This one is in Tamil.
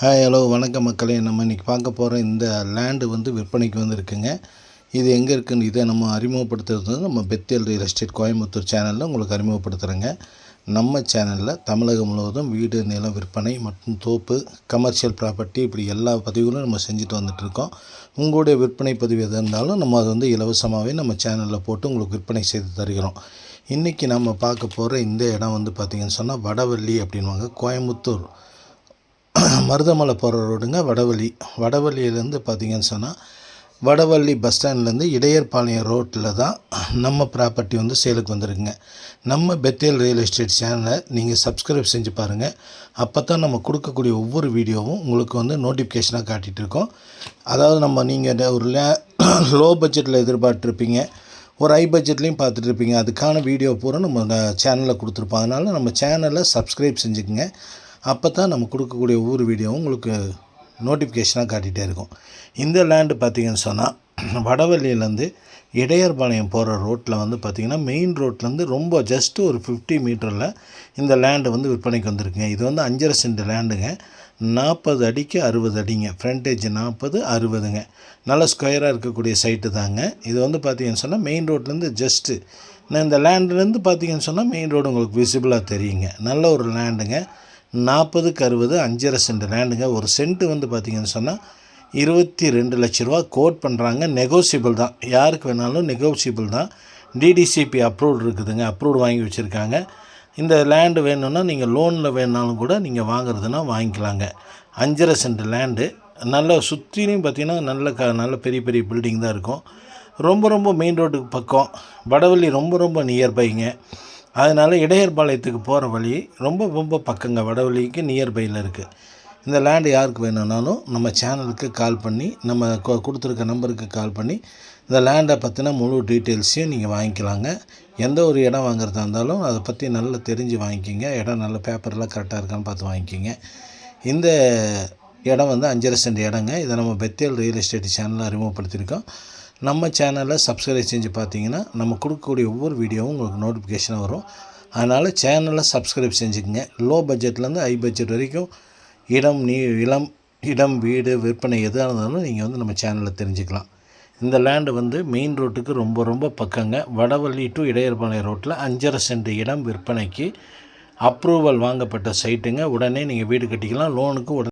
ஹாய் ஹலோ வணக்கம் மக்களே. நம்ம இன்றைக்கி பார்க்க போகிற இந்த லேண்டு வந்து விற்பனைக்கு வந்துருக்குங்க. இது எங்கே இருக்குன்னு இதை நம்ம அறிமுகப்படுத்துறது வந்து நம்ம பெத்தியல் ரியல் எஸ்டேட் கோயம்புத்தூர் சேனலில் உங்களுக்கு அறிமுகப்படுத்துகிறேங்க நம்ம சேனலில் தமிழகம் முழுவதும் வீடு நிலம் விற்பனை மற்றும் தோப்பு கமர்ஷியல் ப்ராப்பர்ட்டி இப்படி எல்லா பதிவுகளும் நம்ம செஞ்சுட்டு வந்துட்ருக்கோம் உங்களுடைய விற்பனை பதிவு எது இருந்தாலும் நம்ம அதை வந்து இலவசமாகவே நம்ம சேனலில் போட்டு உங்களுக்கு விற்பனை செய்து தருகிறோம். இன்றைக்கி நம்ம பார்க்க போகிற இந்த இடம் வந்து பார்த்திங்கன்னு சொன்னால் வடவள்ளி அப்படின்வாங்க கோயம்புத்தூர். மருதமலை போகிற ரோடுங்க வடவள்ளி. வடவள்ளியிலேருந்து பார்த்தீங்கன்னு சொன்னால் வடவள்ளி பஸ் ஸ்டாண்ட்லேருந்து இடையர்பாளையம் ரோட்டில் தான் நம்ம ப்ராப்பர்ட்டி வந்து சேலுக்கு வந்துருக்குங்க. நம்ம பெத்தேல் ரியல் எஸ்டேட் சேனலை நீங்கள் சப்ஸ்கிரைப் செஞ்சு பாருங்கள் அப்போ தான் நம்ம கொடுக்கக்கூடிய ஒவ்வொரு வீடியோவும் உங்களுக்கு வந்து நோட்டிஃபிகேஷனாக காட்டிகிட்டு இருக்கோம். அதாவது நம்ம நீங்கள் ஒரு லே லோ பட்ஜெட்டில் எதிர்பார்த்துருப்பீங்க. ஒரு ஹை பட்ஜெட்லேயும் பார்த்துட்டு இருப்பீங்க அதுக்கான வீடியோ பூரா நம்ம சேனலில் கொடுத்துருப்போம். அதனால் நம்ம சேனலை சப்ஸ்கிரைப் செஞ்சுக்கோங்க. அப்போ தான் நம்ம கொடுக்கக்கூடிய ஒவ்வொரு வீடியோவும் உங்களுக்கு நோட்டிஃபிகேஷனாக காட்டிகிட்டே இருக்கும். இந்த லேண்டு பார்த்தீங்கன்னு சொன்னால் வடவள்ளியிலேருந்து இடையர்பாளையம் போகிற ரோட்டில் வந்து பார்த்திங்கன்னா மெயின் ரோட்லேருந்து ரொம்ப ஜஸ்ட்டு ஒரு ஃபிஃப்டி மீட்டரில் இந்த லேண்டு வந்து விற்பனைக்கு வந்திருக்குங்க. இது வந்து அஞ்சரை சென்ட் லேண்டுங்க நாற்பது அடிக்கு அறுபது அடிங்க. ஃப்ரண்டேஜ் நாற்பது அறுபதுங்க. நல்ல ஸ்கொயராக இருக்கக்கூடிய சைட்டு தாங்க. இது வந்து பார்த்திங்கன்னு சொன்னால் மெயின் ரோட்லேருந்து ஜஸ்ட்டு நான் இந்த லேண்ட்லேருந்து பார்த்தீங்கன்னு சொன்னால் மெயின் ரோடு உங்களுக்கு விசிபிளாக தெரியுங்க. நல்ல ஒரு லேண்டுங்க நாற்பதுக்கு அறுபது அஞ்சரை சென்ட் லேண்டுங்க. ஒரு சென்ட்டு வந்து பார்த்திங்கன்னு சொன்னால் இருபத்தி ரெண்டு லட்ச ரூபா கோட் பண்ணுறாங்க நெகோசியபிள் தான். யாருக்கு வேணாலும் நெகோசியபிள் தான். டிடிசிபி அப்ரூவ்டு இருக்குதுங்க. அப்ரூவ்டு வாங்கி வச்சுருக்காங்க. இந்த லேண்டு வேணும்னா நீங்கள் லோனில் வேணாலும் கூட நீங்கள் வாங்குறதுனா வாங்கிக்கலாங்க. அஞ்சரை சென்ட் லேண்டு. நல்ல சுற்றிலையும் பார்த்திங்கன்னா நல்ல க நல்ல பெரிய பெரிய பில்டிங் தான் இருக்கும். ரொம்ப ரொம்ப மெயின் ரோட்டுக்கு பக்கம். வடவள்ளி ரொம்ப ரொம்ப நியர்பைங்க அதனால் இடையர்பாளையத்துக்கு போகிற வழி ரொம்ப ரொம்ப பக்கங்க. வடவழிக்கு நியர்பையில் இருக்குது இந்த லேண்டு யாருக்கு வேணும்னாலும் நம்ம சேனலுக்கு கால் பண்ணி நம்ம கொடுத்துருக்க நம்பருக்கு கால் பண்ணி இந்த லேண்டை பற்றின முழு டீட்டெயில்ஸையும் நீங்கள் வாங்கிக்கலாங்க. எந்த ஒரு இடம் வாங்குறதா இருந்தாலும் அதை பற்றி நல்லா தெரிஞ்சு வாங்கிக்கிங்க. இடம் நல்ல பேப்பர்லாம் கரெக்டாக இருக்கான்னு பார்த்து வாங்கிக்கிங்க. இந்த இடம் வந்து அஞ்சரை சென்ட் இடங்க. இதை நம்ம பெத்தேல் ரியல் எஸ்டேட் சேனலில் அறிமுகப்படுத்தியிருக்கோம். நம்ம சேனலை சப்ஸ்கிரைப் செஞ்சு பார்த்தீங்கன்னா நம்ம கொடுக்கக்கூடிய ஒவ்வொரு வீடியோவும் உங்களுக்கு நோட்டிஃபிகேஷனாக வரும். அதனால் சேனலை சப்ஸ்கிரைப் செஞ்சுக்கோங்க. லோ பட்ஜெட்லேருந்து ஹை பட்ஜெட் வரைக்கும் இடம் நீ இளம் இடம் வீடு விற்பனை எதாக இருந்தாலும் நீங்கள் வந்து நம்ம சேனலில் தெரிஞ்சுக்கலாம். இந்த லேண்டு வந்து மெயின் ரோட்டுக்கு ரொம்ப ரொம்ப பக்கங்க. வடவள்ளி டு இடையர்பாளையம் ரோட்டில் அஞ்சரை சென்ட் இடம் விற்பனைக்கு அப்ரூவல் வாங்கப்பட்ட சைட்டுங்க உடனே நீங்கள் வீடு கட்டிக்கலாம். லோனுக்கு உடனே